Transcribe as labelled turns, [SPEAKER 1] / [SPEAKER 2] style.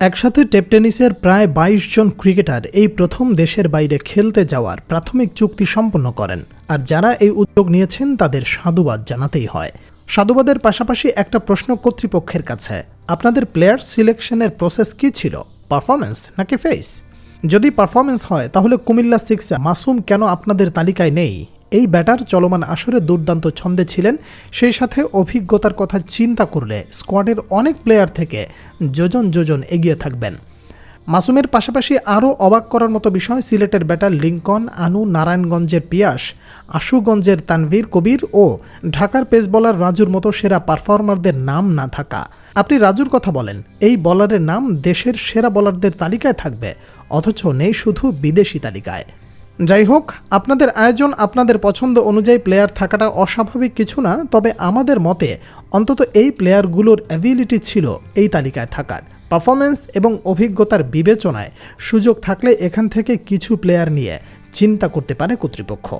[SPEAKER 1] একসাথে টেপ টেনিসের প্রায় বাইশ জন ক্রিকেটার এই প্রথম দেশের বাইরে খেলতে যাওয়ার প্রাথমিক চুক্তি সম্পন্ন করেন। আর যারা এই উদ্যোগ নিয়েছেন, তাদের সাধুবাদ জানাতেই হয়। সাধুবাদের পাশাপাশি একটা প্রশ্ন কর্তৃপক্ষের কাছে, আপনাদের প্লেয়ার সিলেকশনের প্রসেস কি ছিল পারফরমেন্স নাকি ফেস? যদি পারফরমেন্স হয়, তাহলে কুমিল্লা সিক্স মাসুম কেন আপনাদের তালিকায় নেই? এই ব্যাটার চলমান আসরে দুর্দান্ত ছন্দে ছিলেন। সেই সাথে অভিজ্ঞতার কথা চিন্তা করলে স্কোয়াডের অনেক প্লেয়ার থেকে যোজন যোজন এগিয়ে থাকবেন। মাসুমের পাশাপাশি আরও অবাক করার মতো বিষয় সিলেটের ব্যাটার লিঙ্কন, আনু, নারায়ণগঞ্জের পিয়াস, আশুগঞ্জের তানভীর কবির ও ঢাকার পেস বলার রাজুর মতো সেরা পারফর্মারদের নাম না থাকা। আপনি রাজুর কথা বলেন, এই বলারের নাম দেশের সেরা বলারদের তালিকায় থাকবে, অথচ নেই শুধু বিদেশি তালিকায়। যাই হোক আপনাদের আয়োজন আপনাদের পছন্দ অনুযায়ী প্লেয়ার থাকাটা অস্বাভাবিক কিছু না, তবে আমাদের মতে অন্তত এই প্লেয়ারগুলোর অ্যাবিলিটি ছিল এই তালিকায় থাকার। পারফরমেন্স এবং অভিজ্ঞতার বিবেচনায় সুযোগ থাকলে এখান থেকে কিছু প্লেয়ার নিয়ে চিন্তা করতে পারে কর্তৃপক্ষ।